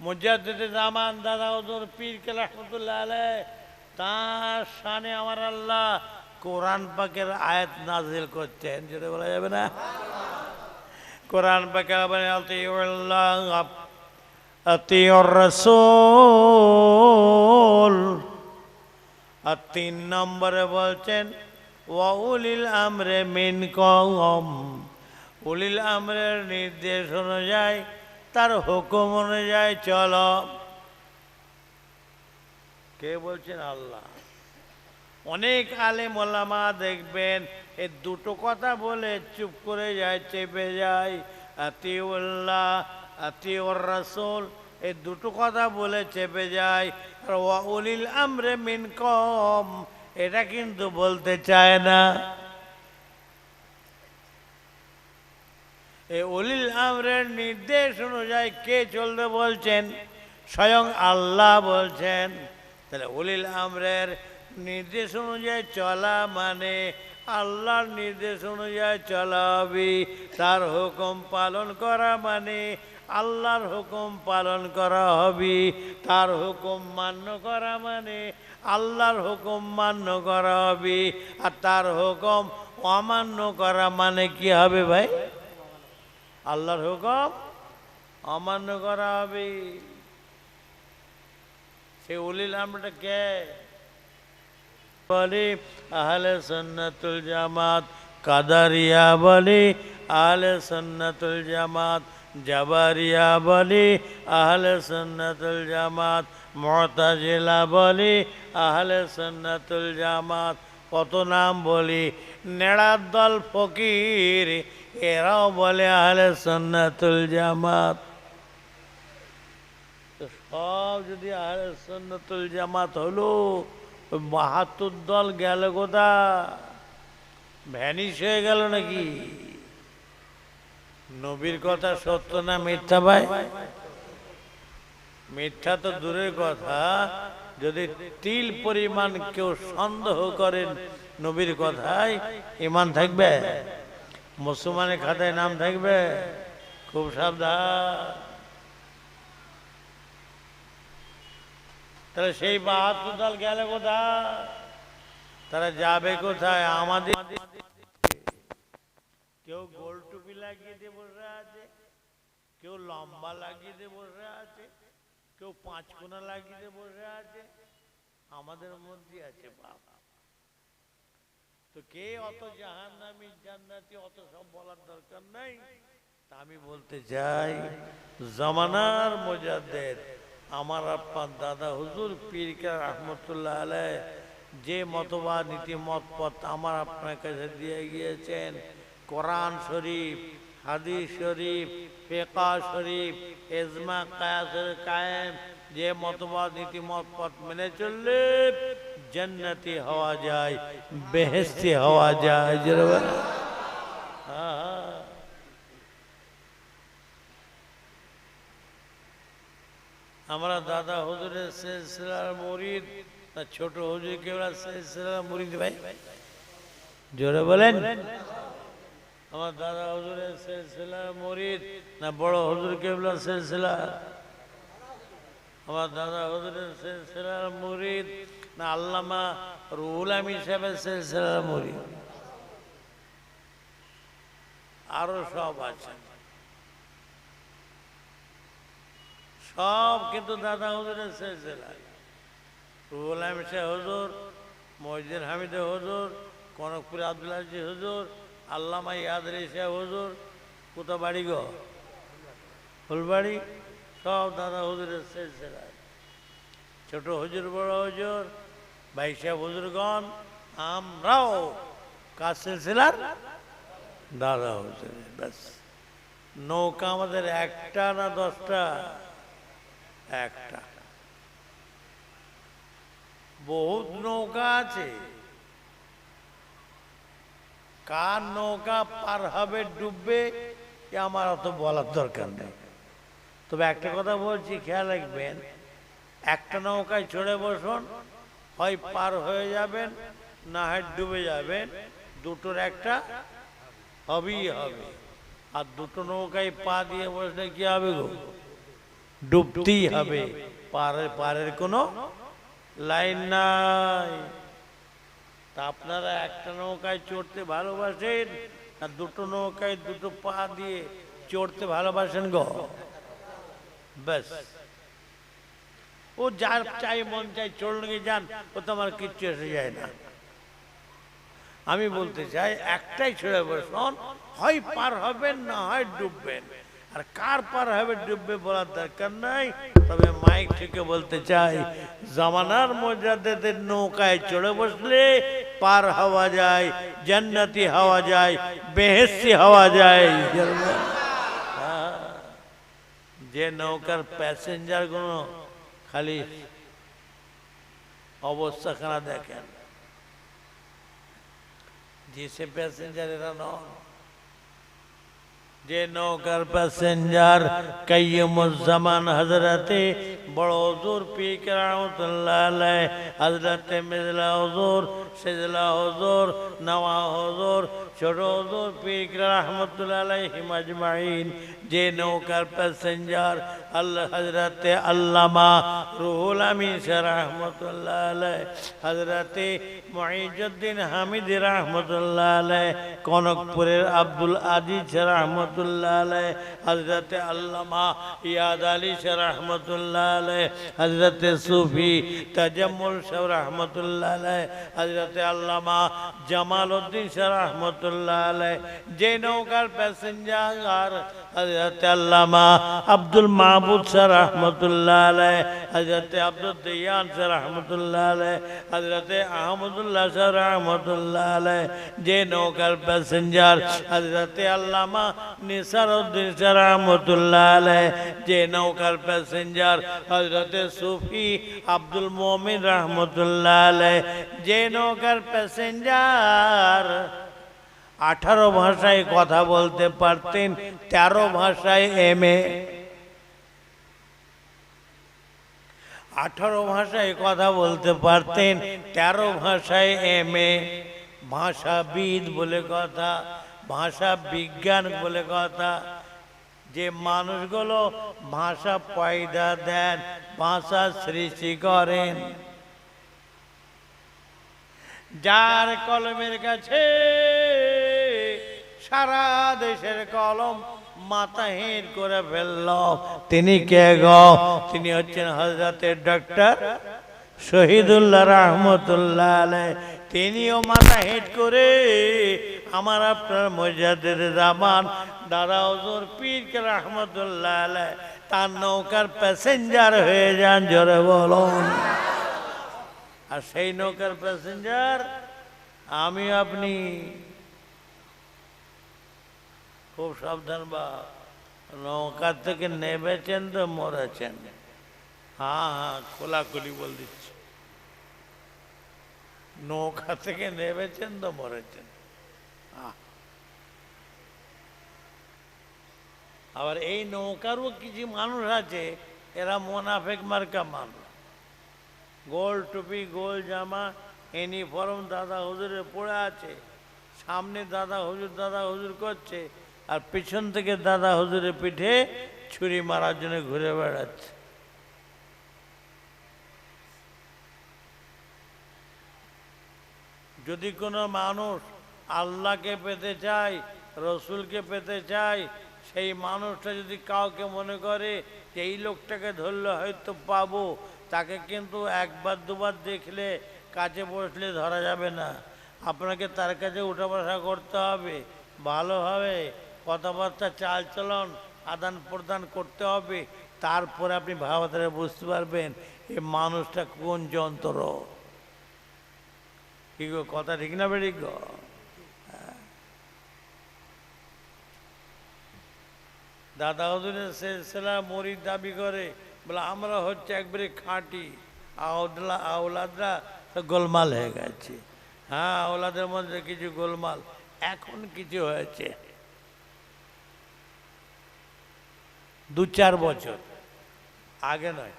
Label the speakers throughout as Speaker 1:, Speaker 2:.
Speaker 1: মুজাদ্দিদ জামান দাদা ওদুর পীর কে রহমতুল্লাহ আলাই তার শানে আমার আল্লাহ কোরআন পাকের আয়াত নাজিল করছেন যেটা বলা যাবে না? কোরআন পাকে আতিউর আর তিন নম্বরে বলছেন ওয়াউলিল আমরে মিন কম উলিল আমরের নির্দেশ অনুযায়ী তার হুকুম অনুযায়ী চল। কে বলছেন? আল্লাহ। অনেক আলেম ওলামা দেখবেন, এ দুটো কথা বলে চুপ করে যায়, চেপে যায়। আতিউল্লাহ, আতিউর রাসূল এই দুটো কথা বলে চেপে যায়। আর ওয়া উলিল আমরে মিন কম এটা কিন্তু বলতে চায় না। এই অলিল আমরের নির্দেশ অনুযায়ী কে চলতে বলছেন? স্বয়ং আল্লাহ বলছেন। তাহলে অলিল আমরের নির্দেশ অনুযায়ী চলা মানে আল্লাহর নির্দেশ অনুযায়ী চলা হবে। তার হুকুম পালন করা মানে আল্লাহর হুকুম পালন করা হবে। তার হুকুম মান্য করা মানে আল্লাহর হুকুম মান্য করা হবে। আর তার হুকুম অমান্য করা মানে কি হবে ভাই? আল্লাহর হুকুম অমান্য করা হবে। সে উলিল আমরটা কে? বলি, আহলে সন্নাতুল জামাত, কাদারিয়া বলি, আহলে সন্নাতুল জামাত, জাবারিয়া বলি, আহলে সন্নাতুল জামাত, মতাজিলা বলি, আহলে সন্নাতুল জামাত, কত নাম বলি, নেড়ার দল ফকির এরাও বলে আহলে সন্নাতুল জামাত। সব যদি আহলে সন্নাতুল জামাত হলো বাহাত্তর দল গেল কোথা? ভ্যানিশ হয়ে গেল নাকি? নবীর কথা সত্য না মিথ্যা ভাই? মিথ্যা তো দূরের কথা। যদি তিল পরিমাণ কেউ সন্দেহ করেন, নবীর কথায় ইমান থাকবে? মুসলমানের খাতায় নাম থাকবে, খুব সাবধান। তাহলে সেই বাহাত্তর দল গেলে কোথায়? তারা যাবে কোথায়? আমাদের কেউ গোল টুপি লাগিয়ে দিয়ে বসে আছে, কেউ লম্বা লাগিয়ে দিয়ে বসে আছে, কেউ পাঁচ কোনা লাগিয়ে দিয়ে বসে আছে। আমাদের মধ্যে আছে বাবা তো কে অত জাহান নামি জান্নাতি অত সব বলার দরকার নাই। তা আমি বলতে চাই, জমানার মোজাদ্দের আমার আপনার দাদা হুজুর পীরকা রহমতুল্লাহ আলাই যে মতবাদ নীতি মত পথ আমার আপনার কাছে দিয়ে গিয়েছেন। কোরআন শরীফ, হাদিস শরীফ পেকা শরীফ এজমা কায়াসের কায়েম, যে মতবাদ নীতি মত পথ মেনে চললে জান্নাতি হওয়া যায় বেহেস্তি হওয়া যায় জোরে বলো। হ্যাঁ হ্যাঁ আমরা দাদা হুজুরের সিলসিলার মুরিদ না ছোট হুজুর কেবলা সিলসিলার মুরিদ ভাই জোরে বলেন আমার দাদা হুজুরের সিলসিলার মুরিদ না বড় হুজুর কেবলা সিলসিলা আমার দাদা হুজুরের সিলসিলার মুরিদ না, আল্লামা রুহুল সিলসিলার মুরিদ আরও সব আছে। সব কিন্তু দাদা হুজুরের সিলসিলা। রুহুল আমিন শাহ হুজুর মহিদিন হামিদে হুজুর, কনকপুর আব্দুল আজি হুজুর, আল্লামা ইয়াদরি শাহ হুজুর কোথা বাড়ি গো? ফুলবাড়ি? সব দাদা হুজুরের সিলসিলা। ছোট হুজুর, বড় হুজুর সাহেব হুজুরগণ আমরাও কার সিলসিলার দাদা হুজুরের ব্যাস। নৌকা আমাদের একটা না দশটা? একটা। বহুত নৌকা আছে। কার নৌকা পার হবে, ডুববে আমার অত বলার দরকার নেই। তবে একটা কথা বলছি, খেয়াল রাখবেন একটা নৌকায় চড়ে বসুন, হয় পার হয়ে যাবেন, না হয় ডুবে যাবেন, দুটোর একটা হবেই হবে। আর দুটো নৌকায় পা দিয়ে বসলে কি হবে গো? ডুবতেই হবে। পারের পারের কোনো লাইন নাই। তা আপনারা একটা নৌকায় চড়তে ভালোবাসেন, না দুটো নৌকায় দুটো পা দিয়ে চড়তে ভালোবাসেন গো? ব্যাস। ও যার চাই মন চাই চড়লে যান, ও তো আমার কিচ্ছু এসে যায় না আমি বলতে চাই, একটাই ছেড়ে বসুন হয় পার হবেন না হয় ডুববেন আর কার পার হবে ডুববে বলার দরকার নাই, তবে মাইক থেকে বলতে চাই, জামানার মর্যাদাদের নৌকায় চড়ে বসলে পার হওয়া যায়, জান্নাতি হওয়া যায় বেহেসি হওয়া যায়। যে নৌকার প্যাসেঞ্জারগুলো খালি অবস্থাখানা দেখেন। যে সে প্যাসেঞ্জার এরা নন। যে নৌকার প্যাসেঞ্জার কাইয়ুমুজ্জামান হজরতে বড় হুজুর পি রহমতুল্লাহ আলাই হজরতে মিজলা হুজুর, সেজলা হুজুর নওয়া হুজুর হুজুর পীর রহমতুল্লাহ মাজমাইন যে নৌকার প্যাসেঞ্জার, আল্লাহ হজরতে আল্লামা রুহুল আমিন শাহ রহমতুল্লাহ আলাই হজরতে মহিজুদ্দিন হামিদ রহমতুল্লাহ আলাই কনকপুরের আব্দুল আজিজ শাহ রহমতুল্লাহ আলাই হজরতে আল্লামা ইয়াদ আলী শাহ রহমতুল্লাহ আলাই হজরতে সুফি তাজাম্মুল শাহ রহমতুল্লাহ আলাই হজরতে আল্লামা জামাল উদ্দিন শাহ রহমতুল্লাহ আলাই যে নৌকার প্যাসেঞ্জার হজরত আল্লামা আব্দুল মাহবুদ শাহ রহমতুল্লাহ আলাই হজরত আব্দুল দিয়ান শাহ রহমতুল্লাহ আলাই হজরত আহমদুল্লাহ শাহ রহমতুল্লাহ আলাই যে নৌকার প্যাসেঞ্জার হজরত আল্লামা নিসার উদ্দিন শাহ রহমতুল্লাহ আলাই যে নৌকার প্যাসেঞ্জার হজরত সুফি আব্দুল মোমিন রহমতুল্লাহ আলাই যে নৌকার প্যাসেঞ্জার আঠারো ভাষায় কথা বলতে পারতেন, তেরো ভাষায় এম এ আঠারো ভাষায় কথা বলতে পারতেন, তেরো ভাষায় এম এ ভাষাবিদ বলে কথা ভাষা বিজ্ঞান বলে কথা। যে মানুষগুলো ভাষা পয়দা দেন, ভাষা সৃষ্টি করেন। যার কলমের কাছে সারা দেশের কলম মাতাহীন করে ফেলল। তিনি কে গ? তিনি হচ্ছেন হজরতের ডক্টর শহীদুল্লাহ রহমতুল্লাহ তিনিও মাথা হেট করে আমার আপনার মজাদের জামান। দাদা হজুর পীর রহমতুল্লাহ তার নৌকার প্যাসেঞ্জার হয়ে যান, জোরে বলুন। আর সেই নৌকার প্যাসেঞ্জার আমি আপনি। খুব সাবধান বা নৌকার থেকে নেবেছেন তো মরেছেন। হ্যাঁ হ্যাঁ খোলাখুলি বল দিচ্ছি। নৌকা থেকে নেবেছেন তো মরেছেন। আবার এই নৌকারও কিছু মানুষ আছে, এরা মোনাফেক মার্কা মানুষ। গোল টুপি, গোল জামা, ইউনিফর্ম দাদা হুজুরে পড়ে আছে, সামনে দাদা হুজুর দাদা হুজুর করছে আর পিছন থেকে দাদা হুজুরের পিঠে ছুরি মারার জন্য ঘুরে বেড়াচ্ছে। যদি কোনো মানুষ আল্লাহকে পেতে চায়, রসুলকে পেতে চায়, সেই মানুষটা যদি কাউকে মনে করে যে এই লোকটাকে ধরলে হয়তো পাবো, তাকে কিন্তু একবার দুবার দেখলে কাছে বসলে ধরা যাবে না। আপনাকে তার কাছে উঠা বসা করতে হবে ভালোভাবে কথাবার্তা, চালচলন আদান প্রদান করতে হবে। তারপরে আপনি ভাবাতে বুঝতে পারবেন এ মানুষটা কোন যন্ত্র। কি গো, কথা ঠিক না বেড়ি গো? দাদা হুজুরের সিলসিলা মরির দাবি করে, বলে, আমরা হচ্ছে একবারে খাঁটি। আউদলা আওলাদরা গোলমাল হয়ে গেছে। হ্যাঁ আওলাদের মধ্যে কিছু গোলমাল। এখন কিছু হয়েছে। দু চার বছর। আগে নয়।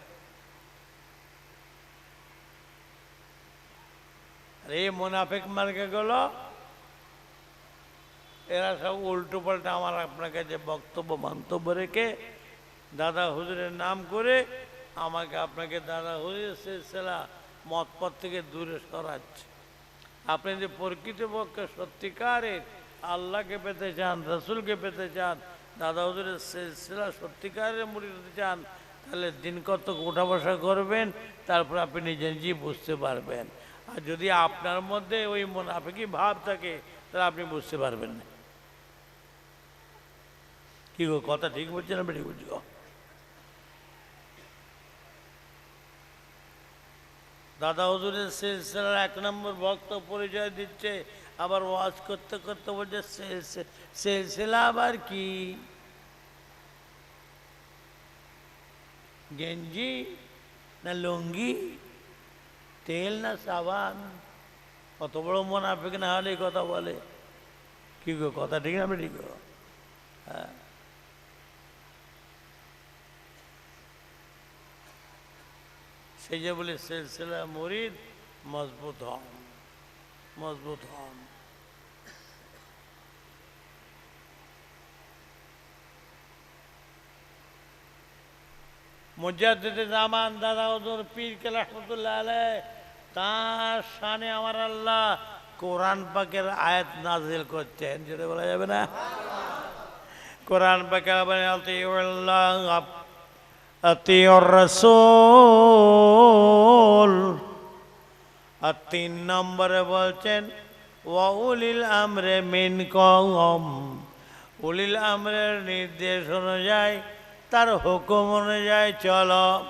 Speaker 1: আর এই মোনাফেক মার্কে গেল এরা সব উল্টো পাল্টা আমার আপনার কাছে বক্তব্য, মন্তব্য রেখে দাদা হুজুরের নাম করে আমাকে আপনাকে দাদা হুজুরের সিলসিলা মতপথ থেকে দূরে সরাচ্ছে। আপনি যে প্রকৃতপক্ষে সত্যিকারের আল্লাহকে পেতে চান, রসুলকে পেতে চান দাদা হুজুরের সিলসিলা সত্যিকারের মুড়ি হতে চান, তাহলে দিন কত উঠা বসা করবেন, তারপর আপনি নিজে নিজেই বুঝতে পারবেন। আর যদি আপনার মধ্যে ওই মোনাফিকি ভাব থাকে, তাহলে আপনি বুঝতে পারবেন না। কি গো, কথা ঠিক বলছেন আমি ঠিক বলছি? দাদা হুজুরের সিলসিলার এক নম্বর ভক্ত পরিচয় দিচ্ছে, আবার ওয়াজ করতে করতে বলছে, সিলসি- সিলসিলা আবার কি? গেঞ্জি না লুঙ্গি তেল না সাবান কত বড় মোনাফিক না হলে এই কথা বলে কি গো কথা ঠিক না ঠিক গো হ্যাঁ সেই যে বলে সিলসিলা মুরিদ মজবুত হন মজবুত হন মুজাদ্দিদে জামান দাদা ওদুর পীর কে রহমতুল্লাহ আলাই তার শানে আমার আল্লাহ কোরআন পাকের আয়াত নাজিল করছেন। যেটা বলা যাবে না? কোরআন পাকে বলে আল্লাহ আতিউর রাসূল আর তিন নম্বরে বলছেন ওয়াউলিল আমরে মিন কম উলিল আমরের নির্দেশ অনুযায়ী তার হুকুম অনুযায়ী চলো।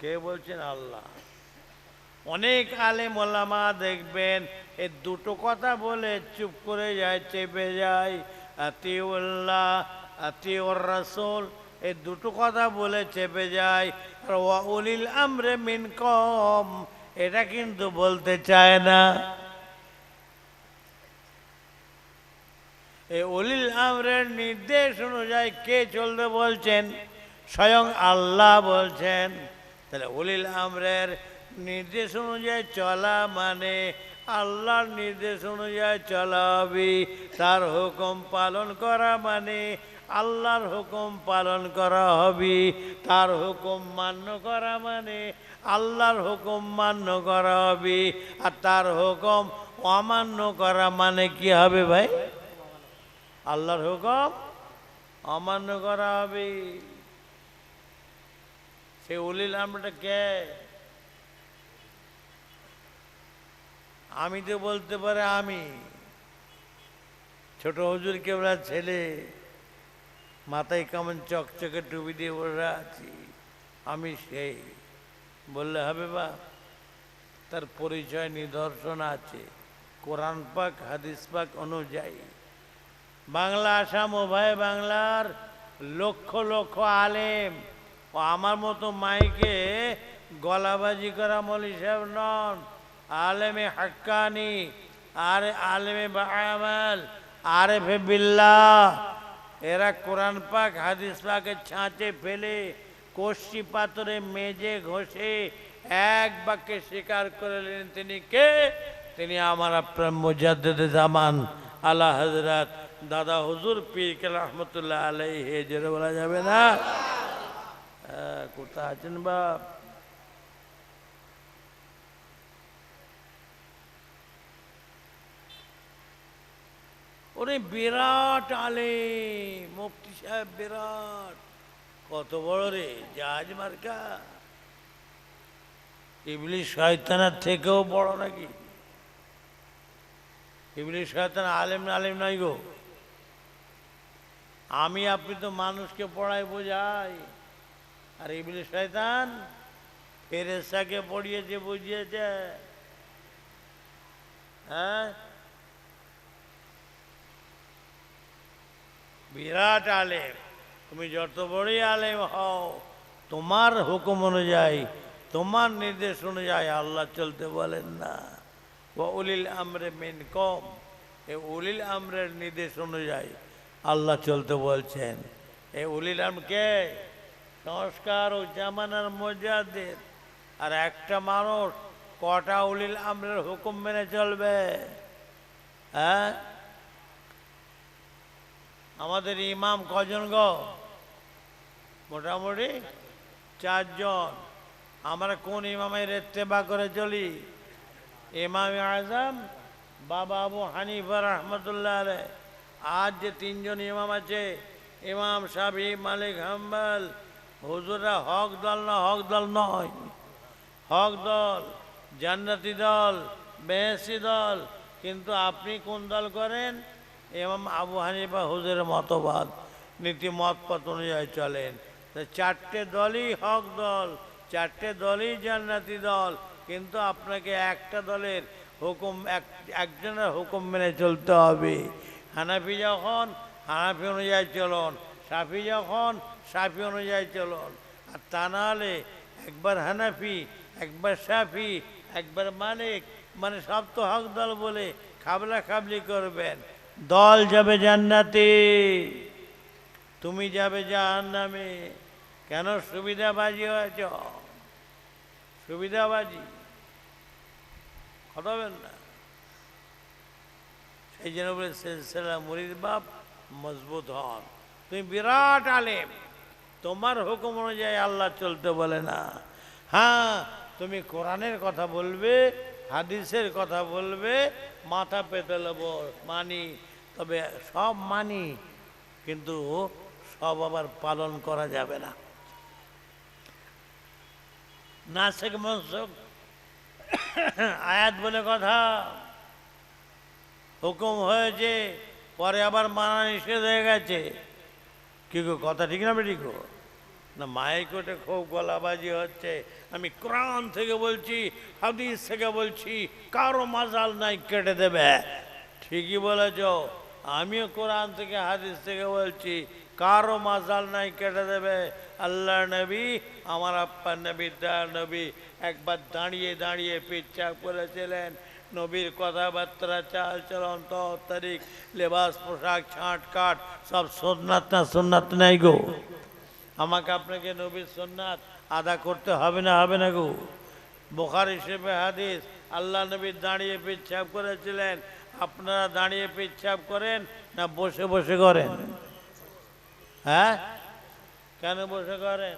Speaker 1: কে বলছেন? আল্লাহ। অনেক আলেম ওলামা দেখবেন, এ দুটো কথা বলে চুপ করে যায়, চেপে যায়। আতিউল্লাহ, আতিউর রাসূল এই দুটো কথা বলে চেপে যায়। আর উলিল আমরে মিন কম এটা কিন্তু বলতে চায় না। এই অলিল আমরের নির্দেশ অনুযায়ী কে চলতে বলছেন? স্বয়ং আল্লাহ বলছেন। তাহলে অলিল আমরের নির্দেশ অনুযায়ী চলা মানে আল্লাহর নির্দেশ অনুযায়ী চলা হবে। তার হুকুম পালন করা মানে আল্লাহর হুকুম পালন করা হবে। তার হুকুম মান্য করা মানে আল্লাহর হুকুম মান্য করা হবে। আর তার হুকুম অমান্য করা মানে কি হবে ভাই? আল্লাহর হুকুম অমান্য করা হবে। সে উলিল আমরটা কে? আমি তো বলতে পারে আমি। ছোট হুজুর কেবলা ছেলে, মাথায় কেমন চকচকে টুপি দিয়ে বসে আছি, আমি সেই। বললে হবে বা, তার পরিচয় নিদর্শন আছে। কোরআন পাক, হাদিস পাক অনুযায়ী। বাংলা আসাম উভয় বাংলার লক্ষ লক্ষ আলেম। ও আমার মতো মাইকে গলাবাজি করা মলি সাহেব নন। আলেমে হাক্কানি, আরে আলেমে বাহামাল আরেফে বিল্লাহ। এরা কোরআন পাক, হাদিস পাকের ছাঁচে ফেলে কষ্টি পাথরে মেজে ঘষে এক বাক্যে স্বীকার করলেন তিনি কে? তিনি আমার আপনার মুজাদ্দেদে জামান আল্লাহ হজরত দাদা হুজুর পীর কে রহমতুল্লাহ আলাই হে জোরে বলা যাবে না? হ্যাঁ, কোথায় আছেন বাপ? ওরে বিরাট আলে মুফতি সাহেব বিরাট। কত বড় রে জাহাজ মার্কা। ইবলিশ শয়তানের থেকেও বড় নাকি? ইবলি শয়তান আলেম আলেম নাই গো। আমি আপনি তো মানুষকে পড়াই বোঝাই। আর ইবলিশ শয়তান ফেরেশাকে পড়িয়েছে বুঝিয়েছে। হ্যাঁ? বিরাট আলেম। তুমি যত বড়ই আলেম হও, তোমার হুকুম অনুযায়ী, তোমার নির্দেশ অনুযায়ী আল্লাহ চলতে বলেন না। ও উলিল আমরে মেন কম এ উলিল আমরের নির্দেশ অনুযায়ী আল্লাহ চলতে বলছেন। এই উলিল আম কে? সংস্কার ও জামানার মর্যাদের আর একটা মানুষ কটা উলিল আমরের হুকুম মেনে চলবে? হ্যাঁ? আমাদের ইমাম কজন গো? মোটামুটি চারজন। আমরা কোন ইমামের ইত্তেবা করে চলি? ইমাম আজম, বাবা আবু হানিফা রহমতুল্লাহ আলাই আজ যে তিনজন ইমাম আছে। ইমাম সাবি, মালিক হাম্বাল হুজুরা হক দল না হক দল নয়। হক দল, জান্নাতি দল বেহেসি দল। কিন্তু আপনি কোন দল করেন? ইমাম আবু হানিফা হুজুরের মতবাদ নীতি মতপথ অনুযায়ী চলেন। চারটে দলই হক দল, চারটে দলই জান্নাতি দল। কিন্তু আপনাকে একটা দলের হুকুম, এক, একজনের হুকুম মেনে চলতে হবে। হানাফি যখন, হানাফি অনুযায়ী চলন, সাফি যখন, সাফি অনুযায়ী চলন। আর তা নাহলে একবার হানাফি, একবার সাফি, একবার মালিক মানে সব তো হক দল বলে খাবলা খাবলি করবেন। দল যাবে জান্নাতে, তুমি যাবে জাহান্নামে। কেন সুবিধাবাজি হয়েছ? সুবিধাবাজি। কথা বলেন না। সেই জন্য বলে সিলসিলা মুরিদ বাপ মজবুত হন। তুমি বিরাট আলেম। তোমার হুকুম অনুযায়ী আল্লাহ চলতে বলে না। হ্যাঁ তুমি কোরআনের কথা বলবে, হাদিসের কথা বলবে, মাথা পেতে নেব, মানি। তবে সব মানি, কিন্তু সব আবার পালন করা যাবে না। নাসেক মনসুক আয়াত বলে কথা। হুকুম হয়েছে, পরে আবার মানা নিষেধ হয়ে গেছে। কি গো, কথা ঠিক না বেটি গো? না, মায়ের কোটে খুব গলাবাজি হচ্ছে। আমি কোরআন থেকে বলছি, হাদিস থেকে বলছি, কারও মাজাল নাই, কেটে দেবে। ঠিকই বলেছ। আমিও কোরআন থেকে, হাদিস থেকে বলছি, কারও মাজাল নাই, কেটে দেবে। আল্লাহ নবী, আমার আপ্পা নবী, দা নবী, একবার দাঁড়িয়ে দাঁড়িয়ে পেচ্ছাপ করেছিলেন। নবীর কথাবার্তা, চাল চলন তারিখ, লেবাস, পোশাক, ছাঁট, কাট, সব সোননাথ না সোননাথ নাই গো। আমাকে আপনাকে নবীর সোননাথ আদা করতে হবে না হবে না গো। বোখার হিসেবে হাদিস, আল্লাহ নবী দাঁড়িয়ে পেচ্ছাপ করেছিলেন। আপনারা দাঁড়িয়ে পেচ্ছাপ করেন না বসে বসে করেন? হ্যাঁ? কেন বসে করেন?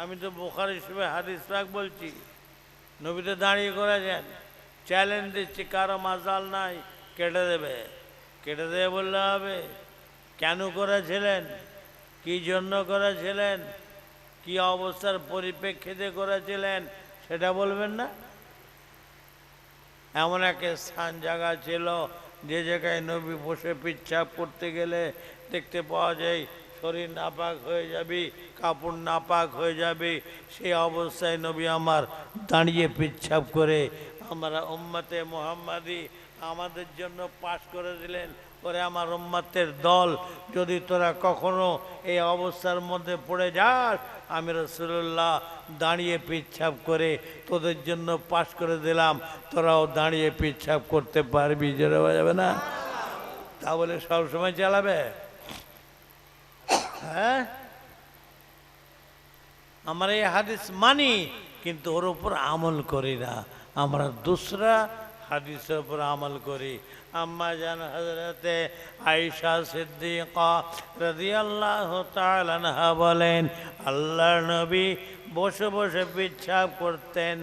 Speaker 1: আমি তো বোখার হিসেবে হাদিস পাক বলছি। নবীতে দাঁড়িয়ে করেছেন। চ্যালেঞ্জ দিচ্ছি কারও মাজাল নাই কেটে দেবে কেটে দেবে বললে হবে কেন করেছিলেন কি জন্য করেছিলেন কি অবস্থার পরিপ্রেক্ষিতে করেছিলেন সেটা বলবেন না এমন এক স্থান জায়গা ছিল যে জায়গায় নবী বসে পিচ্ছাপ করতে গেলে দেখতে পাওয়া যায় শরীর নাপাক হয়ে যাবে কাপড় নাপাক হয়ে যাবে সেই অবস্থায় নবী আমার দাঁড়িয়ে পিচ্ছাপ করে আমরা উম্মতে মোহাম্মদী আমাদের জন্য পাশ করে দিলেন। ওরে আমার উম্মাতের দল, যদি তোরা কখনো এই অবস্থার মধ্যে পড়ে যাস, আমি রসুল্লাহ দাঁড়িয়ে পিচ্ছাপ করে তোদের জন্য পাশ করে দিলাম। তোরাও দাঁড়িয়ে পিচ্ছাপ করতে পারবি, জোরে যাবে না? তা বলে সবসময় চালাবে? হ্যাঁ? আমরা এই হাদিস মানি, কিন্তু ওর উপর আমল করি না। আমরা দুসরা হাদিসের উপর আমল করি। আম্মা জান হজরতে আয়েশা সিদ্দিকা রাদিয়াল্লাহু তাআলা আনহা বলেন, আল্লাহর নবী বসে বসে পিচ্ছাপ করতেন।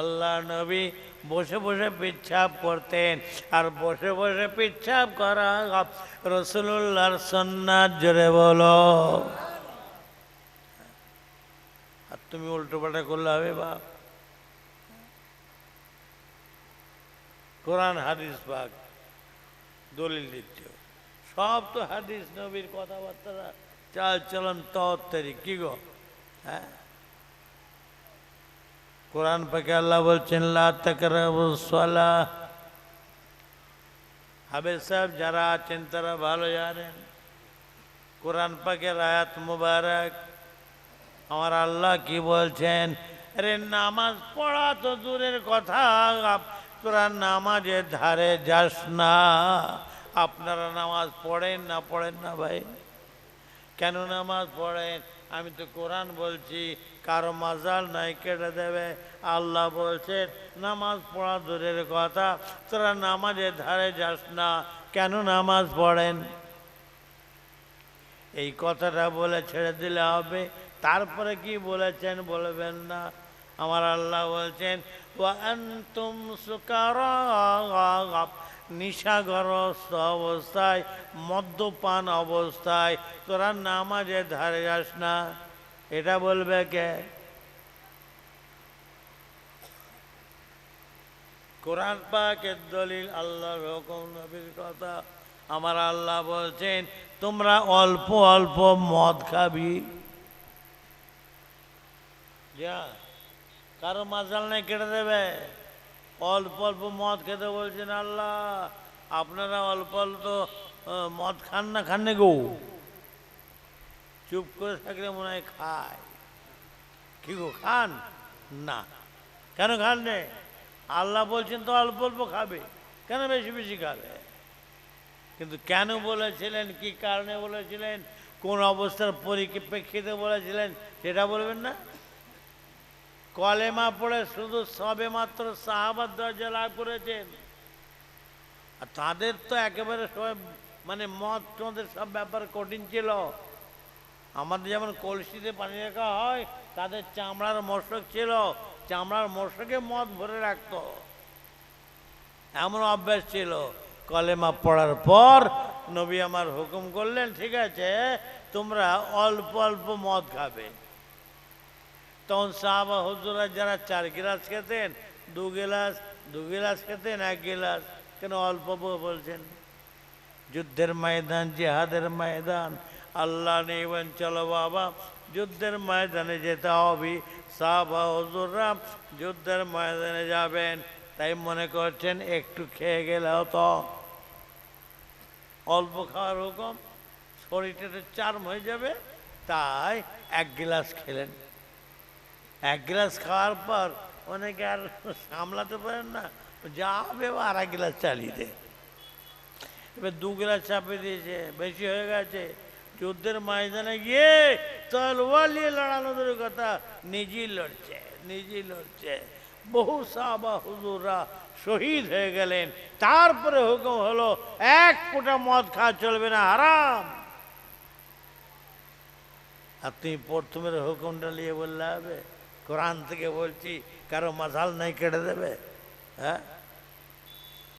Speaker 1: আল্লাহ নবী বসে বসে পিচ্ছাপ করতেন। আর বসে বসে পিচ্ছাপ করা রসুল্লাহর সন্ন্যাত জোরে বলো। আর তুমি উল্টো পাল্টা করলে হবে বাপ। কোরআন, হাদিস, পাক, দলিল দিচ্ছে সব তো হাদিস, নবীর কথাবার্তা চাল চলন তত্তারি কি গো? হ্যাঁ? কোরআন পাকে আল্লাহ বলছেন, লা তাকরাবুসসালা হাবে সাহেব, যারা আছেন তারা ভালো জানেন, কোরআন পাকের আয়াত মুবারক। আমার আল্লাহ কি বলছেন, আরে নামাজ পড়া তো দূরের কথা তোরা নামাজের ধারে যাস না। আপনারা নামাজ পড়েন না পড়েন না ভাই। কেন নামাজ পড়েন? আমি তো কোরআন বলছি, কারও মাজাল নাই কেটে দেবে। আল্লাহ বলছেন, নামাজ পড়া দূরের কথা, তোরা নামাজের ধারে যাস না, কেন নামাজ পড়েন? এই কথাটা বলে ছেড়ে দিলে হবে। তারপরে কি বলেছেন বলবেন না। আমার আল্লাহ বলছেন তুম নিশাগ্রস্ত অবস্থায়, মদ্যপান অবস্থায়, তোরা নামাজে ধারে যাস না। এটা বলবে কে? কোরআন পাকের দলিল, আল্লাহর হুকুম, নবীর কথা। আমার আল্লাহ বলছেন, তোমরা অল্প অল্প মদ খাবি। যা। কারও মাজাল নেই কেটে দেবে। অল্প অল্প মদ খেতে বলছেন, আল্লাহ, আপনারা অল্প অল্প মদ খান না খান না গো। চুপ করে থাকলে মনে হয় খায়। কি গো, খান? না। কেন খান নে? আল্লাহ বলছেন তো অল্প অল্প খাবে। কেন বেশি বেশি খাবে? কিন্তু কেন বলেছিলেন, কি কারণে বলেছিলেন, কোন অবস্থার পরিপ্রেক্ষিতে বলেছিলেন, সেটা বলবেন না? কলেমা পড়ে শুধু সবে মাত্র সাহাবাদ দরজা লাভ করেছেন। আর তাদের তো একেবারে সবাই মানে মদ টদের সব ব্যাপার কঠিন ছিল। আমাদের যেমন কলসিতে পানি রাখা হয়, তাদের চামড়ার মশক ছিল। চামড়ার মশকে মদ ভরে রাখতো। এমন অভ্যাস ছিল। কলেমা পড়ার পর নবী আমার হুকুম করলেন, ঠিক আছে, তোমরা অল্প অল্প মদ খাবে। তখন সাহাবা হুজুরা যারা চার গিলাস খেতেন, দু গিলাস দু গিলাস খেতেন, এক গিলাস, কেন অল্প বলছেন? যুদ্ধের ময়দান, জেহাদের ময়দান, আল্লাহ নেবেন চলো বাবা, যুদ্ধের ময়দানে যেতে হবে। সাহাবা হুজুররা যুদ্ধের ময়দানে যাবেন, তাই মনে করছেন একটু খেয়ে গেলেও তো অল্প খাওয়ার হুকুম, শরীরটা চার্ম হয়ে যাবে, তাই এক গিলাস খেলেন। এক গ্লাস খাওয়ার পর অনেকে আর সামলাতে পারেন না। যা হবে আর এক গ্লাস চালিয়ে দে এবার দু গ্লাস চাপিয়ে দিয়েছে, বেশি হয়ে গেছে। যুদ্ধের ময়দানে গিয়ে তলোয়ার নিয়ে লড়ানো দূরের কথা নিজেই লড়ছে নিজেই লড়ছে। বহু সাহাবা হুজুররা শহীদ হয়ে গেলেন। তারপরে হুকুম হলো, এক ফোঁটা মদ খাওয়া চলবে না, হারাম। আর তুমি প্রথমের হুকুমটা নিয়ে বললে হবে। কোরআন থেকে বলছি কারও মাসাল নাই কেটে দেবে হ্যাঁ?